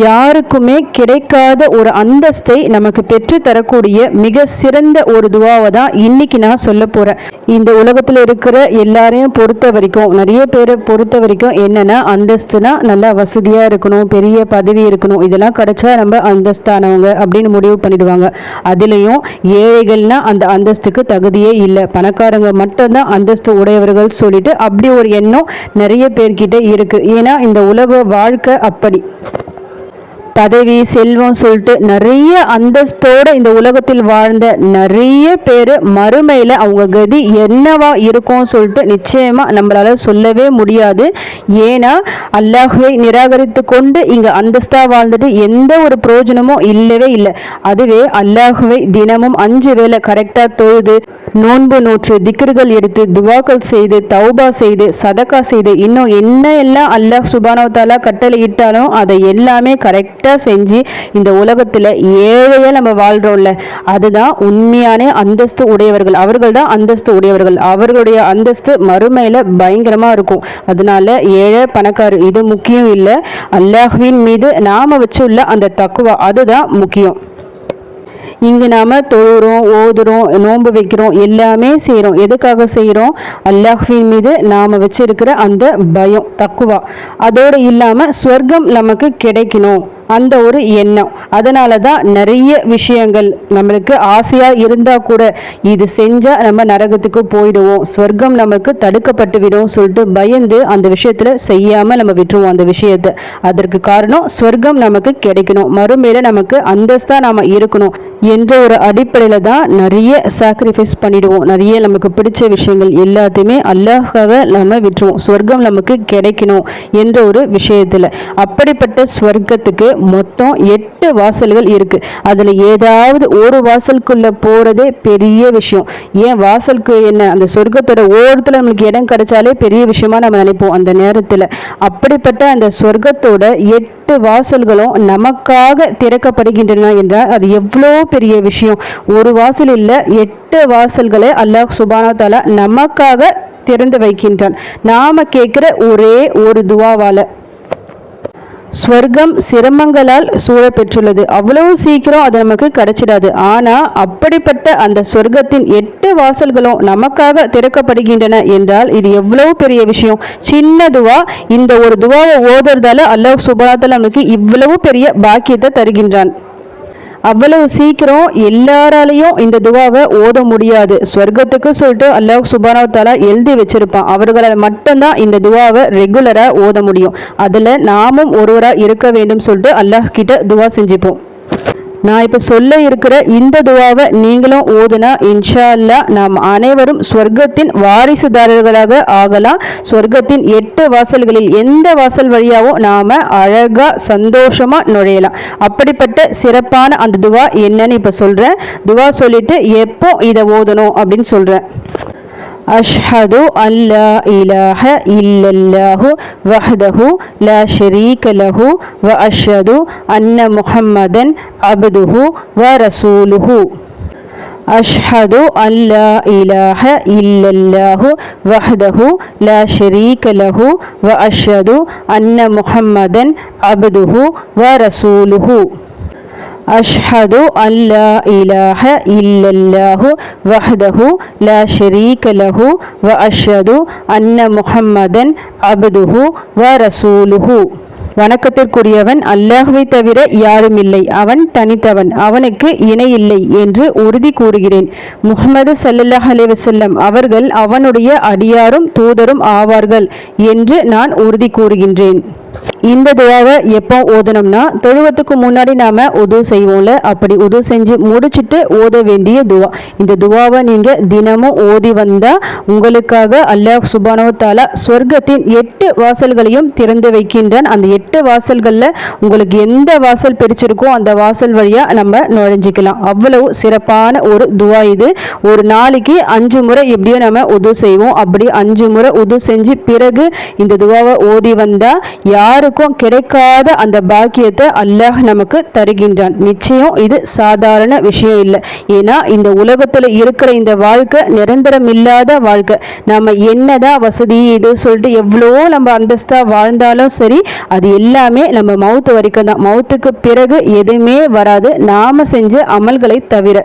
யாருக்குமே கிடைக்காத ஒரு அந்தஸ்தை நமக்கு பெற்று தரக்கூடிய மிக சிறந்த ஒரு துவாவை தான் இன்னைக்கு நான் சொல்ல போகிறேன் இந்த உலகத்தில் இருக்கிற எல்லாரையும் பொறுத்த வரைக்கும் நிறைய பேரை பொறுத்த வரைக்கும் என்னென்னா அந்தஸ்துனா நல்லா வசதியாக இருக்கணும் பெரிய பதவி இருக்கணும் இதெல்லாம் கிடைச்சா நம்ம அந்தஸ்தானவங்க அப்படின்னு முடிவு பண்ணிடுவாங்க. அதுலேயும் ஏழைகள்னால் அந்த அந்தஸ்துக்கு தகுதியே இல்லை. பணக்காரங்க மட்டும்தான் அந்தஸ்து உடையவர்கள் சொல்லிட்டு அப்படி ஒரு எண்ணம் நிறைய பேர்கிட்ட இருக்குது ஏன்னா இந்த உலக வாழ்க்கை அப்படி. பதவி செல்வம் சொல்லிட்டு நிறைய அந்தஸ்தோட இந்த உலகத்தில் வாழ்ந்த நிறைய பேர் மறுமையில் அவங்க கதி என்னவா இருக்கும் சொல்லிட்டு நிச்சயமாக நம்மளால் சொல்லவே முடியாது. ஏன்னா அல்லாஹுவை நிராகரித்து கொண்டு இங்கே அந்தஸ்தாக வாழ்ந்துட்டு எந்த ஒரு பிரயோஜனமும் இல்லவே இல்லை. அதுவே அல்லாஹுவை தினமும் அஞ்சு வேளை கரெக்டாக தொழுது நோன்பு நோற்று திக்ருகள் எடுத்து துவாக்கள் செய்து தௌபா செய்து சதக்கா செய்து இன்னும் என்ன எல்லாம் அல்லாஹ் சுபானோ கட்டளையிட்டாலும் கட்டளை இட்டாலும் அதை எல்லாமே கரெக்டாக செஞ்சு இந்த உலகத்தில் ஏழையாக நம்ம வாழ்கிறோம்ல அதுதான் உண்மையான அந்தஸ்து உடையவர்கள். அவர்கள் தான் அந்தஸ்து உடையவர்கள். அவர்களுடைய அந்தஸ்து மறுமையில் பயங்கரமாக இருக்கும். அதனால ஏழை பணக்காரர் இது முக்கியம் இல்லை. அல்லாஹ்வின் மீது நாம வச்சுள்ள அந்த தக்குவா அதுதான் முக்கியம். இங்கு நாம் தொழுகிறோம் ஓதுறோம் நோன்பு வைக்கிறோம் எல்லாமே செய்கிறோம் எதுக்காக செய்கிறோம் அல்லாஹ்வின் மீது நாம் வச்சிருக்கிற அந்த பயம் தக்குவா. அதோடு இல்லாமல் ஸ்வர்க்கம் நமக்கு கிடைக்கணும். அந்த ஒரு எண்ணம். அதனால தான் நிறைய விஷயங்கள் நம்மளுக்கு ஆசையாக இருந்தால் கூட இது செஞ்சால் நம்ம நரகத்துக்கு போயிடுவோம். ஸ்வர்க்கம் நமக்கு தடுக்கப்பட்டு விடும் சொல்லிட்டு பயந்து அந்த விஷயத்தில் செய்யாமல் நம்ம விட்டுருவோம் அந்த விஷயத்தை. அதற்கு காரணம் ஸ்வர்க்கம் நமக்கு கிடைக்கணும். மறுமையில் நமக்கு அந்தஸ்தாக நாம் இருக்கணும். என்ற ஒரு அடிப்படையில் தான் நிறைய சாக்ரிஃபைஸ் பண்ணிடுவோம். நிறைய நமக்கு பிடிச்ச விஷயங்கள் எல்லாத்தையுமே அல்லாஹாக நம்ம விட்டுருவோம். ஸ்வர்க்கம் நமக்கு கிடைக்கணும் என்ற ஒரு விஷயத்தில். அப்படிப்பட்ட ஸ்வர்க்கத்துக்கு மொத்தம் எட்டு வாசல்கள் இருக்குது அதில் ஏதாவது ஒரு வாசலுக்குள்ளே போகிறதே பெரிய விஷயம். ஏன் வாசலுக்கு என்ன? அந்த சொர்க்கத்தோட ஓரத்தில் நம்மளுக்கு இடம் கிடைச்சாலே பெரிய விஷயமா நம்ம நினைப்போம் அந்த நேரத்தில். அப்படிப்பட்ட அந்த சொர்க்கத்தோட எட்டு வாசல்களும் நமக்காக திறக்கப்படுகின்றன என்றால் அது எவ்வளோ பெரிய விஷயம். ஒரு வாசல் இல்லை எட்டு வாசல்களை அல்லாஹ் சுபானா தாலா நமக்காக திறந்து வைக்கின்றான். நாம கேட்குற ஒரே ஒரு துவாவால. ஸ்வர்க்கம் சிரமங்களால் சூழ பெற்றுள்ளது அவ்வளவு சீக்கிரம் அது நமக்கு கிடைச்சிடாது. ஆனால் அப்படிப்பட்ட அந்த ஸ்வர்க்கத்தின் எட்டு வாசல்களும் நமக்காக திறக்கப்படுகின்றன என்றால் இது எவ்வளவு பெரிய விஷயம். சின்ன துவா இந்த ஒரு துவாவை ஓதுறதால அல்லாஹ் சுபாத்தில் நமக்கு இவ்வளவு பெரிய பாக்கியத்தை தருகின்றான். அவ்வளவு சீக்கிரம் எல்லாராலையும் இந்த துவாவை ஓத முடியாது. ஸ்வர்க்கத்துக்கு சொல்லிட்டு அல்லாஹ் சுபானா தாலா எழுதி வச்சிருப்பான். அவர்களால் மட்டும்தான் இந்த துவாவை ரெகுலராக ஓத முடியும். அதில் நாமும் ஒருவராக இருக்க வேண்டும் சொல்லிட்டு அல்லாஹ் கிட்ட துவா செஞ்சுப்போம். நான் இப்போ சொல்ல இருக்கிற இந்த துவாவை நீங்களும் ஓதுனா இன்ஷா அல்லா நாம் அனைவரும் ஸ்வர்க்கத்தின் வாரிசுதாரர்களாக ஆகலாம். ஸ்வர்க்கத்தின் எட்டு வாசல்களில் எந்த வாசல் வழியாகவும் நாம் அழகாக சந்தோஷமாக நுழையலாம். அப்படிப்பட்ட சிறப்பான அந்த துவா என்னன்னு இப்போ சொல்கிறேன் துவா சொல்லிட்டு எப்போ இதை ஓதணும் அப்படின்னு சொல்கிறேன் അഷ്ഹദു അല്ലാ ഇലാഹ ഇല്ലല്ലാഹു വഹ്ദഹു ലാ ശരീക ലഹു വ അഷ്ഹദു അന്ന മുഹമ്മദൻ അബ്ദുഹു വ റസൂലുഹു. അഷ്ഹദു അല്ലാ ഇലാഹ ഇല്ലല്ലാഹു വഹ്ദഹു ലാ ശരീക ലഹു വ അഷ്ഹദു അന്ന മുഹമ്മദൻ അബ്ദുഹു വ റസൂലുഹു. அஷ்ஹது أن لا இல்லல்லாஹு إلا الله وحده لا வ அஷ்ஹது அன்ன أن அபதுஹு வ ورسوله வணக்கத்திற்குரியவன் அல்லாஹுவை தவிர யாரும் இல்லை அவன் தனித்தவன் அவனுக்கு இணையில்லை என்று உறுதி கூறுகிறேன். முகமது சல்லல்லாஹ் அலிவசல்லம் அவர்கள் அவனுடைய அடியாரும் தூதரும் ஆவார்கள் என்று நான் உறுதி கூறுகின்றேன். இந்த துவாவை எப்போ ஓதணும்னா தொழுவத்துக்கு முன்னாடி நாம் உது செய்வோம்ல அப்படி உது செஞ்சு முடிச்சிட்டு ஓத வேண்டிய துவா. இந்த துவாவை நீங்கள் தினமும் ஓதி வந்தால் உங்களுக்காக அல்லாஹ் சுபானோத்தால சொர்க்கத்தின் எட்டு வாசல்களையும் திறந்து வைக்கின்றான். அந்த எட்டு வாசல்களில் உங்களுக்கு எந்த வாசல் பிரிச்சிருக்கோ அந்த வாசல் வழியாக நம்ம நுழைஞ்சிக்கலாம். அவ்வளவு சிறப்பான ஒரு துவா இது. ஒரு நாளைக்கு அஞ்சு முறை எப்படியோ நம்ம உது செய்வோம். அப்படி அஞ்சு முறை உது செஞ்சு பிறகு இந்த துவாவை ஓதி வந்தால் வந்தா யாருக்கும் கிடைக்காத அந்த பாக்கியத்தை அல்லாஹ் நமக்கு தருகின்றான். நிச்சயம் இது சாதாரண விஷயம் இல்லை. ஏன்னா இந்த உலகத்துல இருக்கிற இந்த வாழ்க்கை நிரந்தரம் இல்லாத வாழ்க்கை. நம்ம என்னதான் வசதி இது சொல்லிட்டு எவ்வளோ நம்ம அந்தஸ்தா வாழ்ந்தாலும் சரி அது எல்லாமே நம்ம மவுத்து வரைக்கும் தான். மவுத்துக்கு பிறகு எதுவுமே வராது. நாம செஞ்ச அமல்களை தவிர.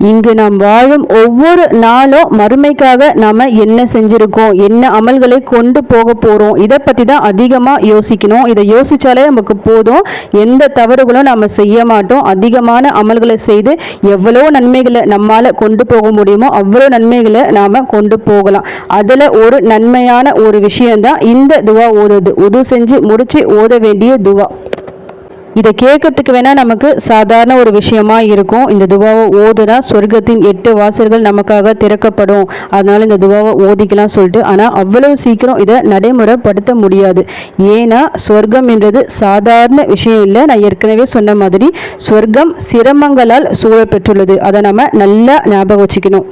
இங்கு நாம் வாழும் ஒவ்வொரு நாளும் மறுமைக்காக நாம என்ன செஞ்சிருக்கோம் என்ன அமல்களை கொண்டு போக போறோம் இதை பத்தி தான் அதிகமா யோசிக்கணும். இதை யோசிச்சாலே நமக்கு போதும். எந்த தவறுகளும் நாம செய்ய மாட்டோம். அதிகமான அமல்களை செய்து எவ்வளோ நன்மைகளை நம்மால கொண்டு போக முடியுமோ அவ்வளோ நன்மைகளை நாம கொண்டு போகலாம். அதுல ஒரு நன்மையான ஒரு விஷயம்தான் இந்த துவா ஓதுது உது செஞ்சு முடிச்சு ஓத வேண்டிய துவா. இதை கேட்கறதுக்கு வேணால் நமக்கு சாதாரண ஒரு விஷயமா இருக்கும். இந்த துவாவை ஓதுனா சொர்க்கத்தின் எட்டு வாசல்கள் நமக்காக திறக்கப்படும். அதனால இந்த துவாவை ஓதிக்கலாம் சொல்லிட்டு ஆனால் அவ்வளவு சீக்கிரம் இதை நடைமுறைப்படுத்த முடியாது. ஏன்னா சொர்க்கம் என்றது சாதாரண விஷயம் இல்லை. நான் ஏற்கனவே சொன்ன மாதிரி சொர்க்கம் சிரமங்களால் சூழல் பெற்றுள்ளது அதை நம்ம நல்லா ஞாபகம் வச்சுக்கணும்.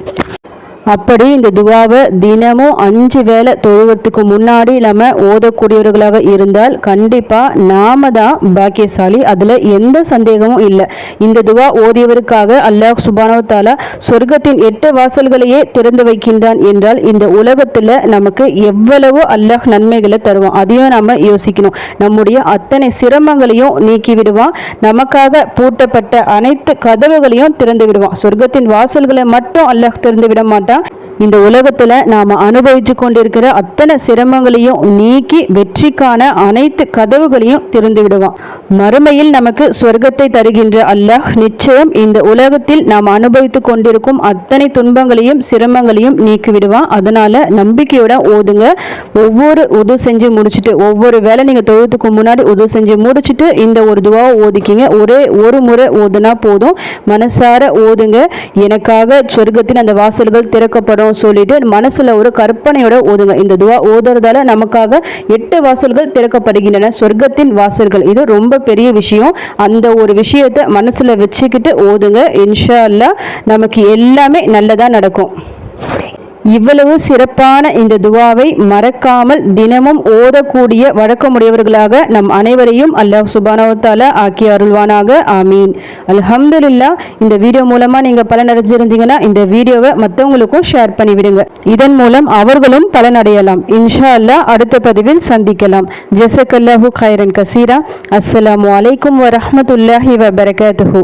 அப்படி இந்த துவாவை தினமும் அஞ்சு வேளை தொழுவத்துக்கு முன்னாடி நம்ம ஓதக்கூடியவர்களாக இருந்தால் கண்டிப்பாக நாம தான் பாக்கியசாலி. அதில் எந்த சந்தேகமும் இல்லை. இந்த துவா ஓதியவருக்காக அல்லாஹ் சுபானோ தாலா சொர்க்கத்தின் எட்டு வாசல்களையே திறந்து வைக்கின்றான் என்றால் இந்த உலகத்தில் நமக்கு எவ்வளவோ அல்லாஹ் நன்மைகளை தருவான். அதையும் நம்ம யோசிக்கணும். நம்முடைய அத்தனை சிரமங்களையும் நீக்கி விடுவான். நமக்காக பூட்டப்பட்ட அனைத்து கதவுகளையும் திறந்து விடுவான். சொர்க்கத்தின் வாசல்களை மட்டும் அல்லாஹ் திறந்து விட மாட்டான். இந்த உலகத்தில் நாம் அனுபவித்து கொண்டிருக்கிற அத்தனை சிரமங்களையும் நீக்கி வெற்றிக்கான அனைத்து கதவுகளையும் திறந்து விடுவான். மறுமையில் நமக்கு சொர்க்கத்தை தருகின்ற அல்லாஹ் நிச்சயம் இந்த உலகத்தில் நாம் அனுபவித்து கொண்டிருக்கும் அத்தனை துன்பங்களையும் சிரமங்களையும் நீக்கி விடுவான். அதனால நம்பிக்கையோட ஓதுங்க. ஒவ்வொரு உது செஞ்சு முடிச்சுட்டு ஒவ்வொரு வேலை நீங்கள் தொழுதுக்கு முன்னாடி உது செஞ்சு முடிச்சுட்டு இந்த ஒரு துவாவை ஓதிக்கிங்க. ஒரே ஒரு முறை ஓதுனா போதும். மனசார ஓதுங்க. எனக்காக சொர்க்கத்தின் அந்த வாசல்கள் திறக்கப்படும். சொல்லிட்டு மனசுல ஒரு கற்பனையோட ஓதுங்க. இந்த துவா ஓதுறதால நமக்காக எட்டு வாசல்கள் திறக்கப்படுகின்றன. சொர்க்கத்தின் வாசல்கள். இது ரொம்ப பெரிய விஷயம். அந்த ஒரு விஷயத்தை மனசுல வச்சுக்கிட்டு ஓதுங்க. இன்ஷா அல்லாஹ் நமக்கு எல்லாமே நல்லதா நடக்கும். இவ்வளவு சிறப்பான இந்த துவாவை மறக்காமல் தினமும் ஓதக்கூடிய வழக்கமுடையவர்களாக நம் அனைவரையும் அல்லாஹ் சுபானவத்தால ஆக்கி அருள்வானாக. ஆமீன். அல்ஹம்துலில்லா இந்த வீடியோ மூலமா நீங்க பலன் அடைஞ்சிருந்தீங்கன்னா இந்த வீடியோவை மற்றவங்களுக்கும் ஷேர் பண்ணிவிடுங்க. இதன் மூலம் அவர்களும் பலனடையலாம் இன்ஷா அல்லாஹ் அடுத்த பதிவில் சந்திக்கலாம். ஜெசக் அல்லாஹூ கைரன் கசீரா. அஸ்ஸலாமு அலைக்கும் வரஹ்மத்துல்லாஹி வபரகாத்துஹு.